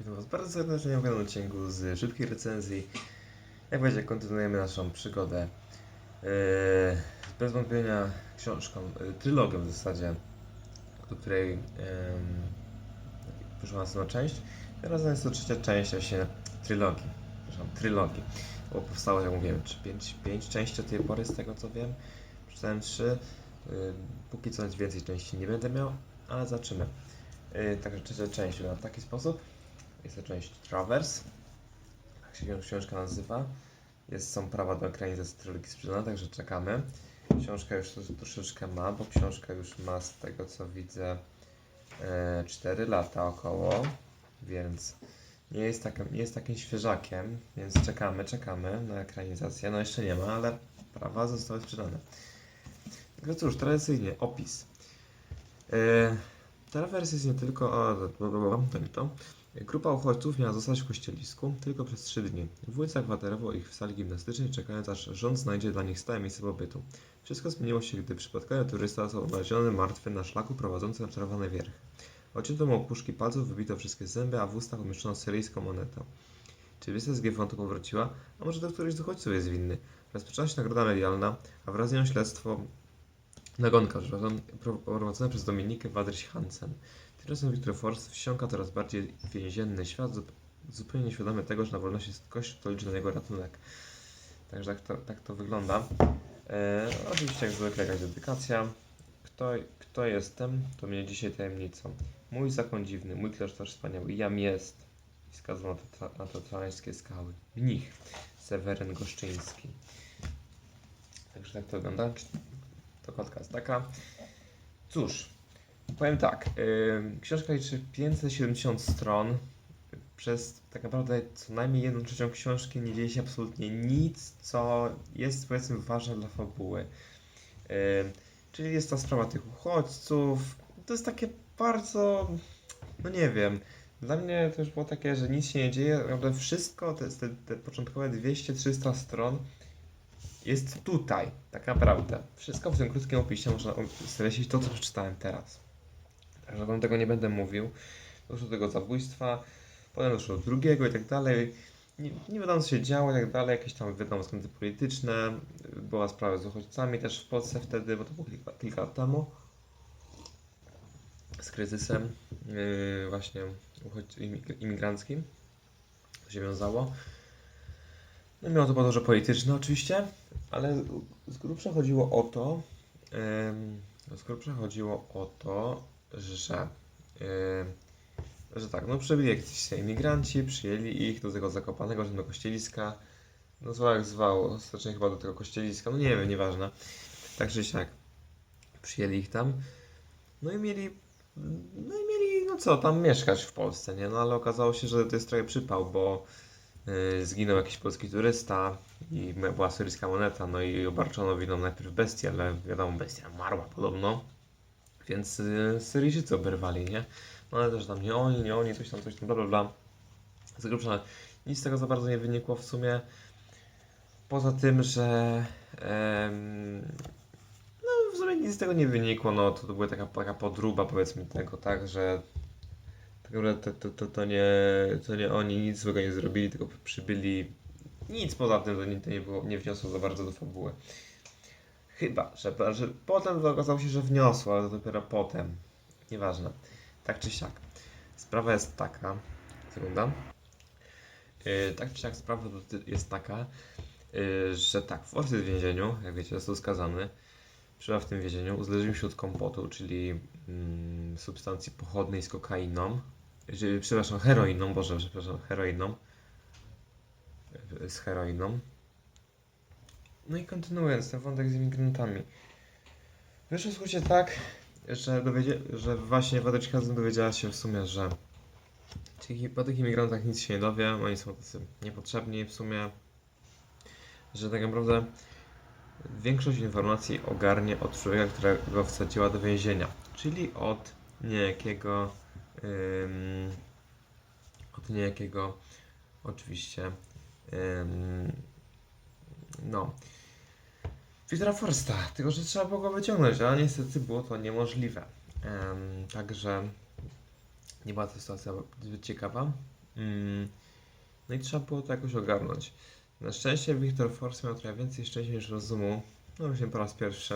Witam Was bardzo serdecznie w kolejnym odcinku z szybkiej recenzji. Jak będzie, kontynuujemy naszą przygodę yy, bez wątpienia książką, yy, trylogią w zasadzie, do której yy, wyszła następna część. Teraz jest to trzecia część właśnie trylogii. Przepraszam, trylogii. Bo powstało, jak mówiłem, czy pięć, pięć części do tej pory, z tego co wiem. Przeczytałem trzy. Yy, póki co więcej części nie będę miał, ale zobaczymy. Yy, także trzecia część w taki sposób. Jest to część Travers. Tak się książka nazywa. Jest, są prawa do ekranizacji trylogii sprzedane, także czekamy. Książka już troszeczkę ma, bo książka już ma z tego co widzę e, 4 lata około, więc nie jest, takim, nie jest takim świeżakiem, więc czekamy, czekamy na ekranizację. No jeszcze nie ma, ale prawa zostały sprzedane. No cóż, tradycyjnie opis. E, Travers jest nie tylko. O, to, to. Grupa uchodźców miała zostać w kościelisku tylko przez trzy dni. Wójt zakwaterował ich w sali gimnastycznej, czekając aż rząd znajdzie dla nich stałe miejsce pobytu. Wszystko zmieniło się, gdy przypadkowy turysta został odnaleziony martwy na szlaku prowadzącym na czerwone wierchy. Odcięto mu opuszki palców, wybito wszystkie zęby, a w ustach umieszczono syryjską monetę. Czy wiesa z Giewontu powróciła? A może to któryś z uchodźców jest winny? Rozpoczęła się nagroda medialna, a wraz z nią śledztwo nagonka, przepraszam, prowadzone przez Dominikę Wadryś Hansen. Tymczasem Victor Force wsiąka coraz bardziej więzienny świat, zup- zupełnie nieświadomy tego, że na wolności jest Kościół, to liczy na jego ratunek. Także tak to, tak to wygląda. E, oczywiście jak zwykle jakaś dedykacja. Kto, kto jestem, to mnie dzisiaj tajemnicą. Mój zakon dziwny, mój klasztor wspaniały, jam jest. I wskazał na, na te trojańskie skały. Mnich, Seweryn Goszczyński. Także tak to wygląda. Dokładka jest taka. Cóż, Powiem tak, ym, książka liczy 570 stron. Przez tak naprawdę co najmniej jedną trzecią książki nie dzieje się absolutnie nic, co jest powiedzmy ważne dla fabuły. Ym, czyli jest ta sprawa tych uchodźców. To jest takie bardzo, no nie wiem. Dla mnie to już było takie, że nic się nie dzieje. Naprawdę wszystko, te, te, te początkowe 200-300 stron jest tutaj, tak naprawdę. Wszystko w tym krótkim opisie można streścić to, co przeczytałem teraz. Także wam tego nie będę mówił. Doszło do tego zabójstwa, potem doszło do drugiego i tak dalej. Nie, nie wiadomo co się działo i tak dalej, jakieś tam wiadomo względy polityczne. Była sprawa z uchodźcami też w Polsce wtedy, bo to było kilka, kilka lat temu. Z kryzysem yy, właśnie uchodź, imig- imigranckim. To się wiązało. No miało to podłoże polityczne oczywiście, ale z grubsza chodziło o to, ym, z grubsza chodziło o to, że, yy, że tak, no przybyli jakiś imigranci, przyjęli ich do tego zakopanego, do kościeliska, no zwał jak zwał, ostatecznie chyba do tego kościeliska, no nie wiem, nieważne. Tak czy siak, przyjęli ich tam, no i mieli, no i mieli, no co, tam mieszkać w Polsce, nie? No ale okazało się, że to jest trochę przypał, bo yy, zginął jakiś polski turysta i była syryjska moneta, no i obarczono winą najpierw bestię, ale wiadomo, bestia umarła podobno. Więc y, Syryjczycy oberwali, nie? No ale też tam nie oni, nie oni, coś tam, coś tam, bla bla bla. Z grubsza nic z tego za bardzo nie wynikło w sumie. Poza tym, że em, no w sumie nic z tego nie wynikło, no to, to była taka, taka podróba powiedzmy tego, tak, że tak naprawdę to, to, to, nie, to nie oni nic złego nie zrobili, tylko przybyli. Nic poza tym nie, to nie, było, nie wniosło za bardzo do fabuły. Chyba, że, że potem okazało się, że wniosło, ale to dopiero potem. Nieważne. Tak czy siak. Sprawa jest taka. Sekunda. Yy, tak czy siak sprawa jest taka, yy, że tak, Forst jest w więzieniu, jak wiecie, został skazany. Przebywa w tym więzieniu, uzależnił się od kompotu, czyli mm, substancji pochodnej z kokainą. Przepraszam, heroiną, boże, przepraszam, heroiną. Z heroiną. No i kontynuując ten wątek z imigrantami. Wyszło skrócie tak, że, dowiedzie, że właśnie Wadycz Hazem dowiedziała się w sumie, że po tych imigrantach nic się nie dowie, oni są tacy niepotrzebni w sumie, że tak naprawdę większość informacji ogarnie od człowieka, którego wsadziła do więzienia, czyli od niejakiego od niejakiego oczywiście no Petera Forsta, tylko że trzeba było go wyciągnąć, ale niestety było to niemożliwe. Em, także nie była to sytuacja zbyt ciekawa. No i trzeba było to jakoś ogarnąć. Na szczęście Victor Force miał trochę więcej szczęścia niż rozumu. No właśnie po raz pierwszy.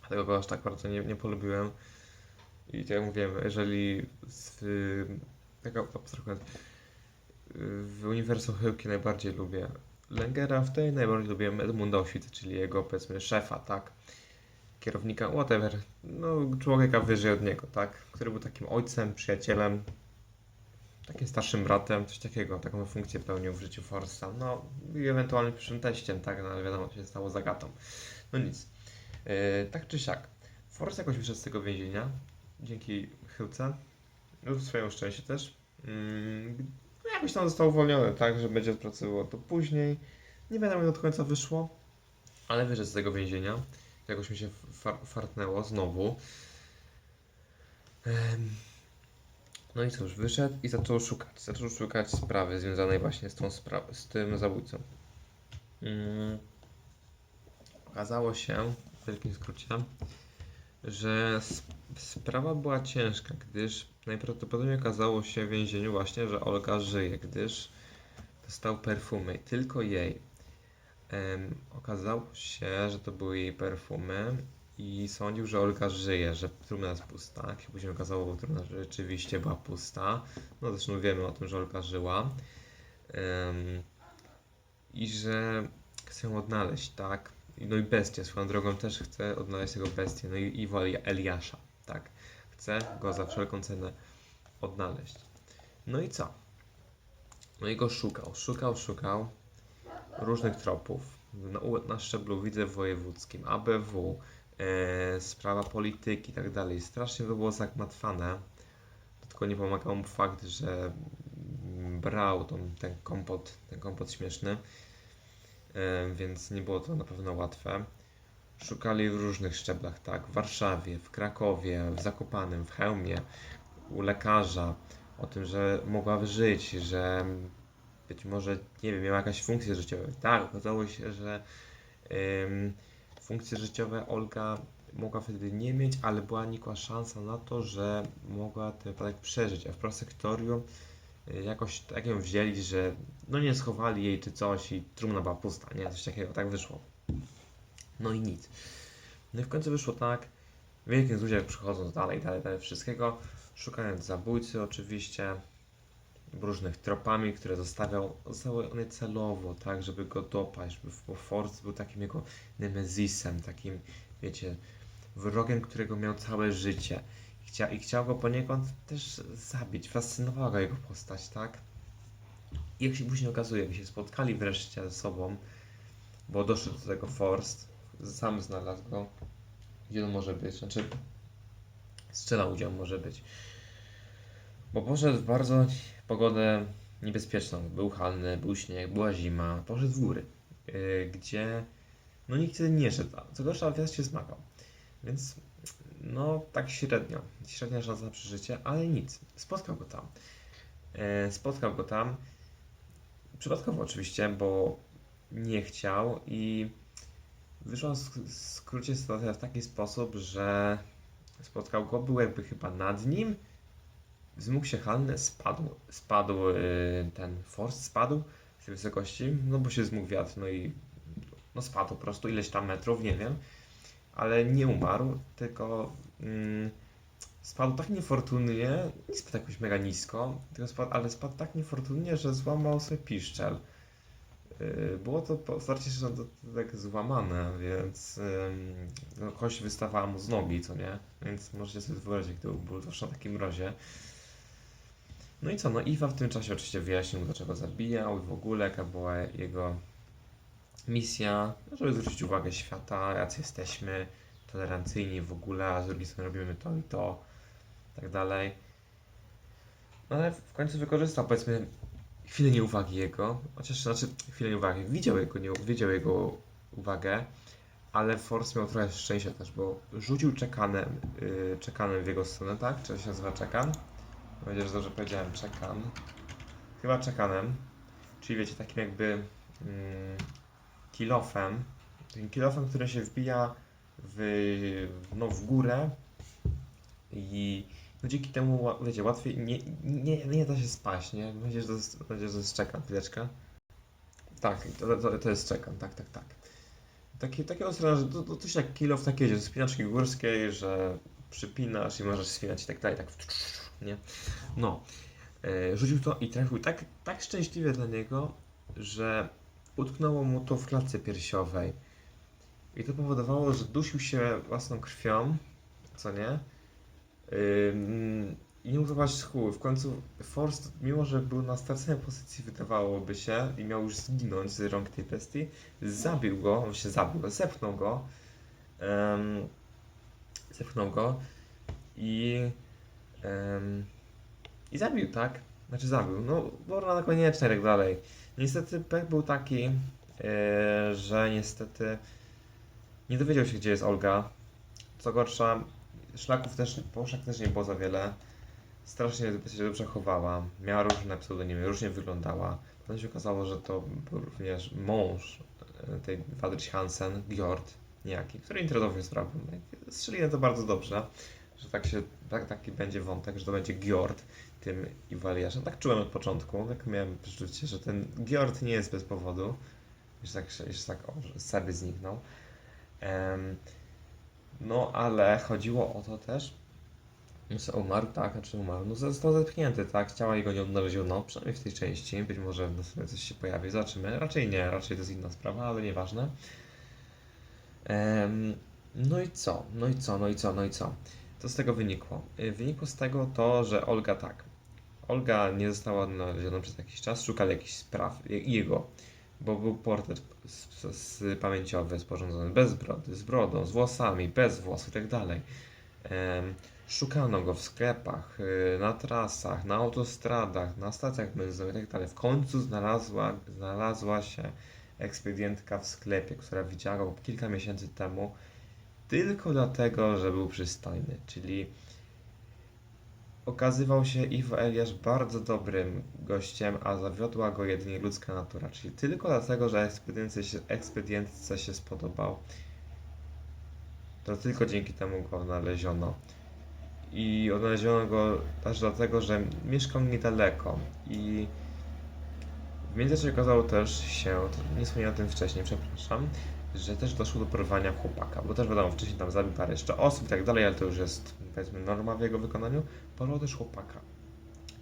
Dlatego go aż tak bardzo nie, nie polubiłem. I tak jak mówiłem, jeżeli z, taka abstrahując, w uniwersum Hyłki najbardziej lubię Lengera, w tej najbardziej lubię Edmunda Oświty, czyli jego powiedzmy szefa, tak? Kierownika, whatever, no człowieka wyżej od niego, tak? Który był takim ojcem, przyjacielem, takim starszym bratem, coś takiego, taką funkcję pełnił w życiu Forsta. No i ewentualnie przyszłym teściem, tak? No ale wiadomo, co się stało zagatą. No nic. Yy, tak czy siak, Forst jakoś wyszedł z tego więzienia, dzięki Chyłce, lub swojemu szczęściu też. Mm, no jakoś tam został uwolniony, tak, że będzie pracował to później. Nie wiadomo, jak do końca wyszło, ale wyszedł z tego więzienia. Jakoś mi się far fartnęło znowu. No i cóż, wyszedł i zaczął szukać. Zaczął szukać sprawy związanej właśnie z tą sprawą, z tym zabójcą. Mm. Okazało się, w wielkim skrócie, że s- sprawa była ciężka, gdyż najprawdopodobniej okazało się w więzieniu właśnie, że Olga żyje, gdyż dostał perfumy, tylko jej. Em, okazało się, że to były jej perfumy i sądził, że Olga żyje, że trumna jest pusta. Jak się później okazało, że trumna rzeczywiście była pusta. No zresztą wiemy o tym, że Olga żyła. Em, I że chce ją odnaleźć, tak? I- No i bestię, swoją drogą też chce odnaleźć tego bestię. No i Eli- Eliasza, tak? Chce go za wszelką cenę odnaleźć. No i co? No i go szukał, szukał, szukał różnych tropów na, na szczeblu widzę wojewódzkim, ABW, e, sprawa polityki i tak dalej. Strasznie to było zagmatwane. Tylko nie pomagał mu fakt, że brał tą, ten kompot, ten kompot śmieszny, więc nie było to na pewno łatwe. Szukali w różnych szczeblach, tak, w Warszawie, w Krakowie, w Zakopanem, w Chełmie, u lekarza, o tym, że mogła żyć, że być może, nie wiem, miała jakaś funkcję życiową. Tak, okazało się, że ym, funkcje życiowe Olga mogła wtedy nie mieć, ale była nikła szansa na to, że mogła ten wypadek przeżyć, a w prosektorium jakoś tak ją wzięli, że no nie schowali jej czy coś i trumna była pusta, nie? Coś takiego, tak wyszło. No i nic. No i w końcu wyszło tak, w wielkim złudzie przychodząc dalej, dalej, dalej wszystkiego, szukając zabójcy oczywiście, różnych tropami, które zostawiał, zostały one celowo, tak, żeby go dopaść, żeby Force był takim jego nemezisem, takim, wiecie, wrogiem, którego miał całe życie. Chcia, I chciał go poniekąd też zabić, fascynowała go jego postać, tak? I jak się później okazuje, jak się spotkali wreszcie ze sobą, bo doszedł do tego Forst, sam znalazł go, gdzie on może być, znaczy strzelał, gdzie on może być. Bo poszedł w bardzo pogodę niebezpieczną. Był halny, był śnieg, była zima. Poszedł w góry, yy, gdzie no nikt nie szedł. Co gorsza, wjazd się zmagał. Więc no tak średnio. Średnia szansa na przeżycie, ale nic. Spotkał go tam. Yy, spotkał go tam. Przypadkowo oczywiście, bo nie chciał i wyszła w sk- w skrócie sytuacja w taki sposób, że spotkał go, był jakby chyba nad nim, wzmógł się Hanny, spadł, spadł yy, ten Forst, spadł z tej wysokości, no bo się zmógł wiatr, no i no spadł po prostu ileś tam metrów, nie wiem, ale nie umarł, tylko mm, spadł tak niefortunnie, nie spadł jakoś mega nisko, spadł, ale spadł tak niefortunnie, że złamał sobie piszczel. Yy, Było to po starcie się tak złamane, więc ym, no, kość wystawała mu z nogi, co nie? Więc możecie sobie wyobrazić, jak to był zwłaszcza na takim mrozie. No i co? No Iwa w tym czasie oczywiście wyjaśnił, dlaczego zabijał i w ogóle jaka była jego misja, no, żeby zwrócić uwagę świata, jacy jesteśmy, tolerancyjni w ogóle, a z drugiej strony robimy to i to, tak dalej. No ale w końcu wykorzystał powiedzmy chwilę nieuwagi jego, chociaż znaczy chwilę nieuwagi, widział jego, nie, widział jego uwagę, ale Force miał trochę szczęścia też, bo rzucił czekanem, yy, czekanem w jego stronę, tak? Czy się nazywa czekan? Nadzieję, że dobrze powiedziałem, czekan. Chyba czekanem, czyli wiecie, takim jakby mm, kilofem, takim kilofem, który się wbija w, no, w górę i no dzięki temu, wiecie, łatwiej, nie, nie, nie da się spaść, nie? Będzie, że to to jest czekan, chwileczkę. Tak, to, to, to jest czekan, tak, tak, tak. Takie, takie ostre, że to, to coś jak kilo w takiej, że spinaczki górskiej, że przypinasz i możesz spinać i tak dalej, tak, nie? No, e, rzucił to i trafił tak, tak szczęśliwie dla niego, że utknęło mu to w klatce piersiowej. I to powodowało, że dusił się własną krwią, co nie? I nie mógł zobaczyć skóły. W końcu Forst, mimo że był na straconej pozycji, wydawałoby się, i miał już zginąć z rąk tej bestii, zabił go, on się zabił, zepchnął go. Um, zepchnął go i. I zabił, tak? Znaczy zabił. No, bo rana konieczna i tak dalej. Niestety pech był taki, e, że niestety nie dowiedział się, gdzie jest Olga. Co gorsza, szlaków też, po szlak też nie było za wiele. Strasznie się dobrze chowała. Miała różne pseudonimy, różnie wyglądała. Potem się okazało, że to był również mąż e, tej Wadryś Hansen, Gjord niejaki, który interesował się sprawą. Strzeliłem to bardzo dobrze, że tak się, tak, taki będzie wątek, że to będzie Gjord tym Iwaliaszem. Tak czułem od początku, tak miałem przeczucie, że ten Gjord nie jest bez powodu, że tak, że tak o, że Seby zniknął. Em, no, ale chodziło o to też, że umarł, tak, znaczy umarł, no został zepchnięty, tak, ciała jego nie odnaleziono, przynajmniej w tej części, być może w następnej coś się pojawi, zobaczymy, raczej nie, raczej to jest inna sprawa, ale nieważne. Em, no i co, no i co, no i co, no i co, co z tego wynikło? Y, Wynikło z tego to, że Olga tak, Olga nie została odnaleziona przez jakiś czas, szukali jakichś spraw, je- jego, bo był portret z, z, z pamięciowy sporządzony bez brody, z brodą, z włosami, bez włosów i tak. Em, Szukano go w sklepach, y, na trasach, na autostradach, na stacjach benzynowych i tak. W końcu znalazła, znalazła się ekspedientka w sklepie, która widziała go kilka miesięcy temu tylko dlatego, że był przystojny. Czyli okazywał się Iwo Eliasz bardzo dobrym gościem, a zawiodła go jedynie ludzka natura. Czyli tylko dlatego, że ekspedientce się, ekspedientce się spodobał, to tylko dzięki temu go odnaleziono. I odnaleziono go też dlatego, że mieszkał niedaleko. I w międzyczasie okazało też się, nie wspomniałem o tym wcześniej, przepraszam, że też doszło do porwania chłopaka, bo też wiadomo, wcześniej tam zabił parę jeszcze osób i tak dalej, ale to już jest powiedzmy norma w jego wykonaniu. Porwał też chłopaka.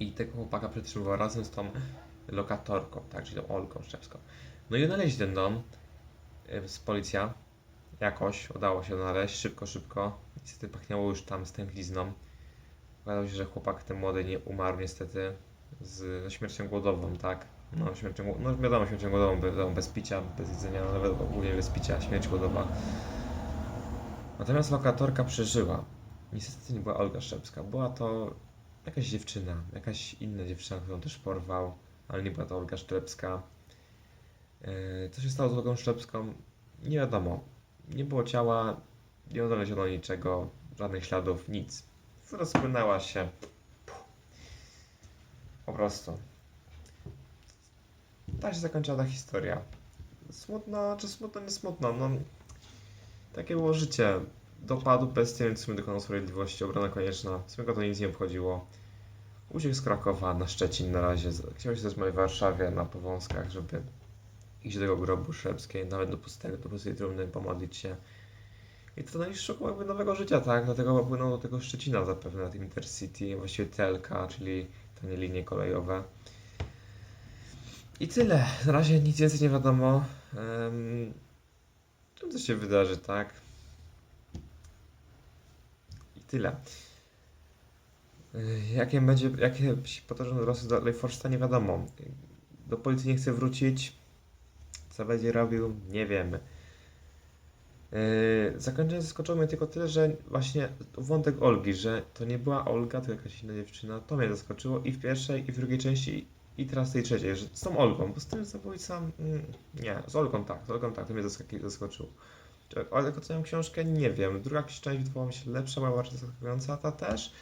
I tego chłopaka przetrzymywał razem z tą lokatorką, tak, czyli tą Olgą Szczepską. No i odnaleźli ten dom z policja. Jakoś udało się odnaleźć, szybko, szybko. Niestety pachniało już tam stęchlizną. Okazało się, że chłopak ten młody nie umarł niestety z śmiercią głodową, tak? No, śmiercią, no wiadomo, śmiercią głodową, wiadomo, bez picia, bez jedzenia, no, nawet ogólnie bez picia, śmierć głodowa. Natomiast lokatorka przeżyła. Niestety to nie była Olga Szczepska, była to jakaś dziewczyna, jakaś inna dziewczyna, którą też porwał, ale nie była to Olga Szczepska. Yy, Co się stało z Olgą Szczepską? Nie wiadomo. Nie było ciała, nie odnaleziono niczego, żadnych śladów, nic. Rozpłynęła się. Po prostu. Tak się zakończyła ta historia. Smutno, czy smutno, nie smutno. No, takie było życie. Dopadł sumie dokonał sprawiedliwości, obrona konieczna. Go to nic nie obchodziło. Uciekł z Krakowa na Szczecin na razie. Chciał się zatrzymać w Warszawie na powązkach, żeby iść do tego grobu szewskiej, nawet do pustego, do pustej trumny, pomodlić się. I to i szukał jakby nowego życia, tak? Dlatego płynął do tego Szczecina zapewne na tym Intercity, właściwie TLK, czyli te linie kolejowe. I tyle. Na razie nic więcej nie wiadomo. Um, to się wydarzy, tak? I tyle. Y, Jakie będzie, jakie się potoczą losy dalej Forsta, nie wiadomo. Do policji nie chce wrócić. Co będzie robił, nie wiemy. Yy, zakończenie zaskoczyło mnie tylko tyle, że właśnie wątek Olgi, że to nie była Olga, to jakaś inna dziewczyna, to mnie zaskoczyło i w pierwszej, i w drugiej części, i teraz tej trzeciej, że z tą Olgą, bo z tym zabójcą, mm, nie, z Olgą tak, z Olgą tak, to mnie zaskoczyło. Czy- Ale jak oceniam książkę, nie wiem, druga część wydawała mi się lepsza, była bardziej zaskakująca, ta też,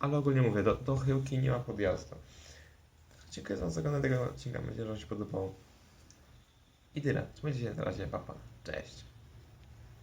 ale ogólnie mówię, do, do chyłki nie ma podjazdu. Dziękuję za oglądanie tego odcinka, mam nadzieję, że Wam się podobało. I tyle, trzymajcie się na razie, papa, cześć.